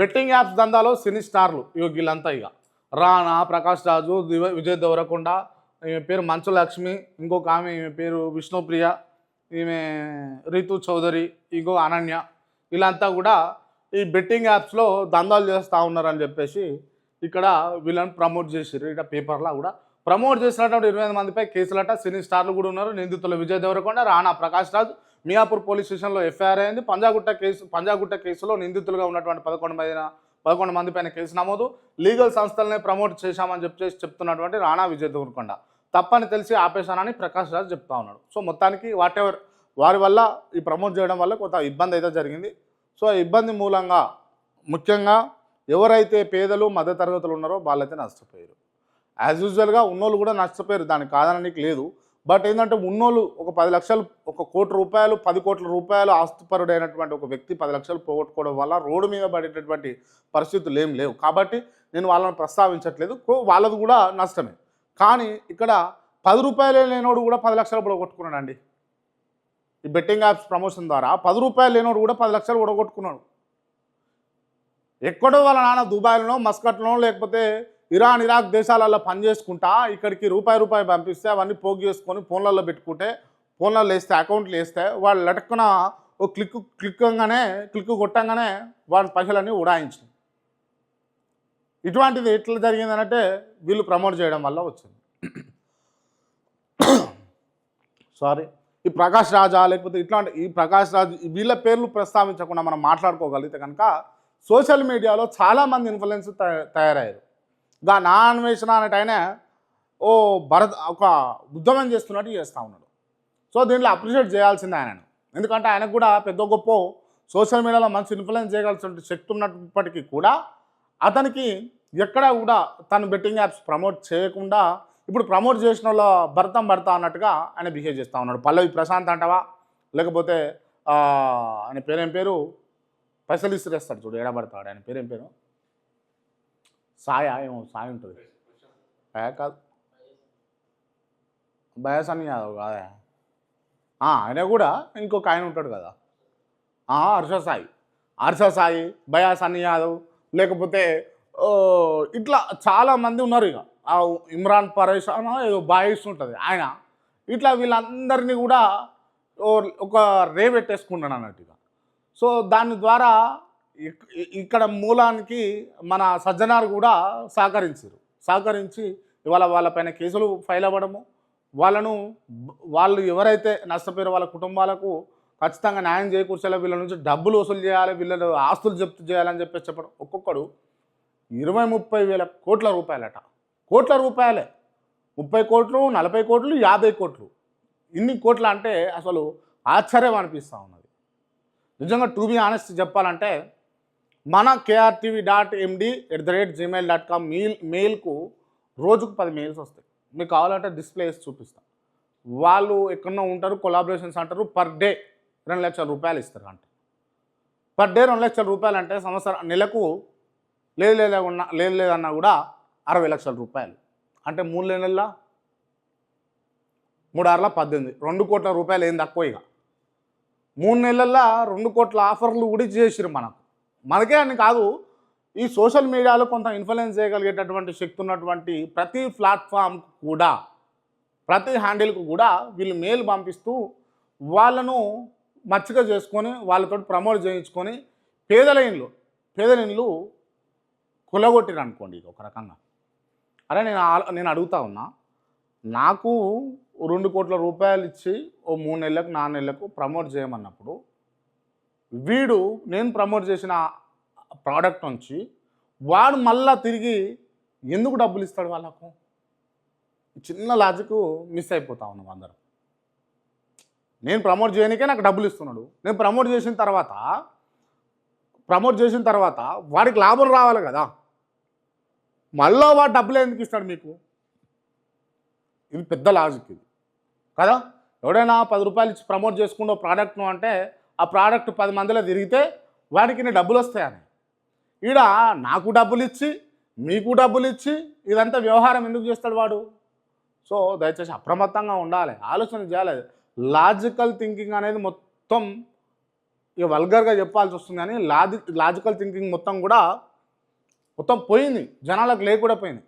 Betting apps దందాలో సినీ స్టార్లు. ఇగో వీళ్ళంతా ఇక రానా ప్రకాష్ రాజు విజయ్ దేవరకొండ ఈమె పేరు మంచు లక్ష్మి ఇంకొక ఆమె ఈమె పేరు విష్ణుప్రియ ఈమె రితు చౌదరి ఇంకో అనన్య. వీళ్ళంతా కూడా ఈ బెట్టింగ్ యాప్స్లో దందాలు చేస్తూ ఉన్నారని చెప్పేసి ఇక్కడ వీళ్ళని ప్రమోట్ చేసారు ఇక్కడ పేపర్లో కూడా ప్రమోట్ చేసినటువంటి ఇరవై ఐదు మందిపై కేసులట సినీ స్టార్లు కూడా ఉన్నారు. నిందితులు విజయ్ దేవరకొండ రాణా ప్రకాష్ రాజు మియాపూర్ పోలీస్ స్టేషన్లో ఎఫ్ఐఆర్ అయింది. పంజాగుట్ట కేసు పంజాగుట్ట కేసులో నిందితులుగా ఉన్నటువంటి పదకొండు మంది పదకొండు మంది పైన కేసు నమోదు. లీగల్ సంస్థలనే ప్రమోట్ చేశామని చెప్పేసి చెప్తున్నటువంటి రాణా విజయ్ దేవరకొండ తప్పని తెలిసి ఆపేశానని ప్రకాష్ రాజ్ చెప్తా ఉన్నాడు. సో మొత్తానికి వాట్ ఎవర్ వారి వల్ల ఈ ప్రమోట్ చేయడం వల్ల కొంత ఇబ్బంది అయితే జరిగింది. సో ఆ ఇబ్బంది మూలంగా ముఖ్యంగా ఎవరైతే పేదలు మధ్య తరగతులు ఉన్నారో వాళ్ళైతే నష్టపోయారు. యాజ్ యూజువల్గా ఉన్నోళ్ళు కూడా నష్టపోయారు. దానికి కాదనడానికి లేదు. బట్ ఏంటంటే ఉన్నోళ్ళు ఒక పది లక్షలు ఒక కోటి రూపాయలు పది కోట్ల రూపాయలు ఆస్తిపరుడైనటువంటి ఒక వ్యక్తి పది లక్షలు పోగొట్టుకోవడం వల్ల రోడ్డు మీద పడేటటువంటి పరిస్థితులు ఏం లేవు. కాబట్టి నేను వాళ్ళని ప్రస్తావించట్లేదు. కో- వాళ్ళది కూడా నష్టమే. కానీ ఇక్కడ పది రూపాయలు లేనోడు కూడా పది లక్షలు పొడగొట్టుకున్నాడండి ఈ బెట్టింగ్ యాప్స్ ప్రమోషన్ ద్వారా పది రూపాయలు లేనోడు కూడా పది లక్షలు పొడగొట్టుకున్నాడు ఎక్కడో వాళ్ళ నాన్న దుబాయ్లోనో మస్కట్లోనో లేకపోతే ఇరాన్ ఇరాక్ దేశాలలో పనిచేసుకుంటా ఇక్కడికి రూపాయి రూపాయి పంపిస్తే అవన్నీ పోగు చేసుకొని ఫోన్లలో పెట్టుకుంటే ఫోన్లలో వేస్తే అకౌంట్లు వేస్తే వాళ్ళు లటక్కున ఓ క్లిక్ క్లిక్కంగానే క్లిక్ కొట్టంగానే వాళ్ళ పైసలన్నీ ఉడాయించింది ఇటువంటిది ఎట్లా జరిగిందనంటే వీళ్ళు ప్రమోట్ చేయడం వల్ల వచ్చింది. సారీ ఈ ప్రకాష్ రాజా లేకపోతే ఇట్లాంటి ఈ ప్రకాష్ రాజ్ వీళ్ళ పేర్లు ప్రస్తావించకుండా మనం మాట్లాడుకోగలిగితే కనుక సోషల్ మీడియాలో చాలామంది ఇన్ఫ్లుయెన్స్ తయారయ్యారు. గా నా అన్వేషణ అనేట ఆయన ఓ భరత్ ఒక ఉద్యమం చేస్తున్నట్టు చేస్తూ ఉన్నాడు. సో దీంట్లో అప్రిషియేట్ చేయాల్సిందే ఆయనను. ఎందుకంటే ఆయనకు కూడా పెద్ద గొప్ప సోషల్ మీడియాలో మంచి ఇన్ఫ్లుయెన్స్ చేయగలిసిన శక్తి ఉన్నప్పటికీ కూడా అతనికి ఎక్కడా కూడా తను బెట్టింగ్ యాప్స్ ప్రమోట్ చేయకుండా ఇప్పుడు ప్రమోట్ చేసిన వాళ్ళ భర్తం భర్త అన్నట్టుగా ఆయన బిహేవ్ చేస్తూ ఉన్నాడు. పల్లవి ప్రశాంత్ అంటవా? లేకపోతే ఆయన పేరేం పేరు? పైసలు ఇసిరేస్తాడు చూడు ఎడబడతాడు ఆయన పేరేం పేరు? సాయ ఏమో సాయి ఉంటుంది. సాయ కాదు. బయాసని యాదవ్ కాదా కాదే ఆయన కూడా ఇంకొక ఆయన ఉంటాడు కదా. హర్ష సాయి. హర్ష సాయి బయాసని యాదవ్ లేకపోతే ఇట్లా చాలామంది ఉన్నారు ఇక. ఆ ఇమ్రాన్ అనో ఏదో బాయిస్ ఉంటుంది ఆయన. ఇట్లా వీళ్ళందరినీ కూడా ఓ- ఒక రే అన్నట్టుగా సో దాని ద్వారా ఇక్కడ మూలానికి మన సజ్జనార్ కూడా సహకరించారు. సహకరించి ఇవాళ వాళ్ళపైన కేసులు ఫైల్ అవ్వడము వాళ్ళను వాళ్ళు ఎవరైతే నష్టపోయారో వాళ్ళ కుటుంబాలకు ఖచ్చితంగా న్యాయం చేకూర్చాలి వీళ్ళ నుంచి డబ్బులు వసూలు చేయాలి వీళ్ళ ఆస్తులు జప్తు చేయాలని చెప్పేసి చెప్పడం. ఒక్కొక్కడు ఇరవై ముప్పై వేల కోట్ల రూపాయలట. కోట్ల రూపాయలే. ముప్పై కోట్లు నలభై కోట్లు యాభై కోట్లు. ఇన్ని కోట్ల అంటే అసలు ఆశ్చర్యం అనిపిస్తూ ఉన్నది. నిజంగా టూ బీ ఆనెస్ట్ చెప్పాలంటే మన KRTV dot MD at the rate Gmail dot com mail మెయిల్కు రోజుకు పది మెయిల్స్ వస్తాయి. మీకు కావాలంటే డిస్ప్లేస్ చూపిస్తాం. వాళ్ళు ఎక్కడో ఉంటారు కొలాబరేషన్స్ అంటారు పర్ డే రెండు లక్షల రూపాయలు ఇస్తారు అంట. పర్ డే రెండు లక్షల రూపాయలు అంటే సంవత్సరం నెలకు లేదు లేదు ఉన్నా లేదు లేదన్నా కూడా అరవై లక్షల రూపాయలు. అంటే మూడు నెలల? మూడు ఆరుల పద్దెనిమిది. రెండు కోట్ల రూపాయలు ఏం తక్కువ ఇక. మూడు నెలల్లో రెండు కోట్ల ఆఫర్లు కూడా చేసిరు మనకు. మనకే అని కాదు ఈ సోషల్ మీడియాలో కొంత ఇన్ఫ్లుయెన్స్ చేయగలిగేటటువంటి శక్తి ఉన్నటువంటి ప్రతి ప్లాట్ఫామ్ కూడా ప్రతి హ్యాండిల్కు కూడా వీళ్ళు మెయిల్ పంపిస్తూ వాళ్ళను మచ్చిక చేసుకొని వాళ్ళతో ప్రమోట్ చేయించుకొని పేదల ఇండ్లు పేదల ఇండ్లు కులగొట్టిరు అనుకోండి ఒక రకంగా. అరే నేను నేను అడుగుతా ఉన్నా నాకు రెండు కోట్ల రూపాయలు ఇచ్చి ఓ మూడు నెలలకు నాలుగు నెలలకు ప్రమోట్ చేయమన్నప్పుడు వీడు నేను ప్రమోట్ చేసిన ప్రోడక్ట్ నుంచి వాడు మళ్ళా తిరిగి ఎందుకు డబ్బులు ఇస్తాడు వాళ్ళకు? చిన్న లాజిక్ మిస్ అయిపోతా ఉన్నాం అందరం. నేను ప్రమోట్ చేయడానికే నాకు డబ్బులు ఇస్తున్నాడు. నేను ప్రమోట్ చేసిన తర్వాత ప్రమోట్ చేసిన తర్వాత వాడికి లాభం రావాలి కదా. మళ్ళీ వాడు డబ్బులు ఎందుకు ఇస్తాడు మీకు? ఇది పెద్ద లాజిక్ ఇది. కదా? ఎవడైనా పది రూపాయలు ఇచ్చి ప్రమోట్ చేసుకుంటూ ప్రోడక్ట్ను అంటే ఆ ప్రోడక్ట్ పది మందిలో తిరిగితే వాడికి డబ్బులు వస్తాయని. ఈడ నాకు డబ్బులు ఇచ్చి మీకు డబ్బులు ఇచ్చి ఇదంతా వ్యవహారం ఎందుకు చేస్తాడు వాడు? సో దయచేసి అప్రమత్తంగా ఉండాలి ఆలోచన చేయాలి. లాజికల్ థింకింగ్ అనేది మొత్తం ఇక వల్గర్గా చెప్పాల్సి వస్తుంది కానీ లాజి లాజికల్ థింకింగ్ మొత్తం కూడా మొత్తం పోయింది. జనాలకు లేకుండా పోయింది.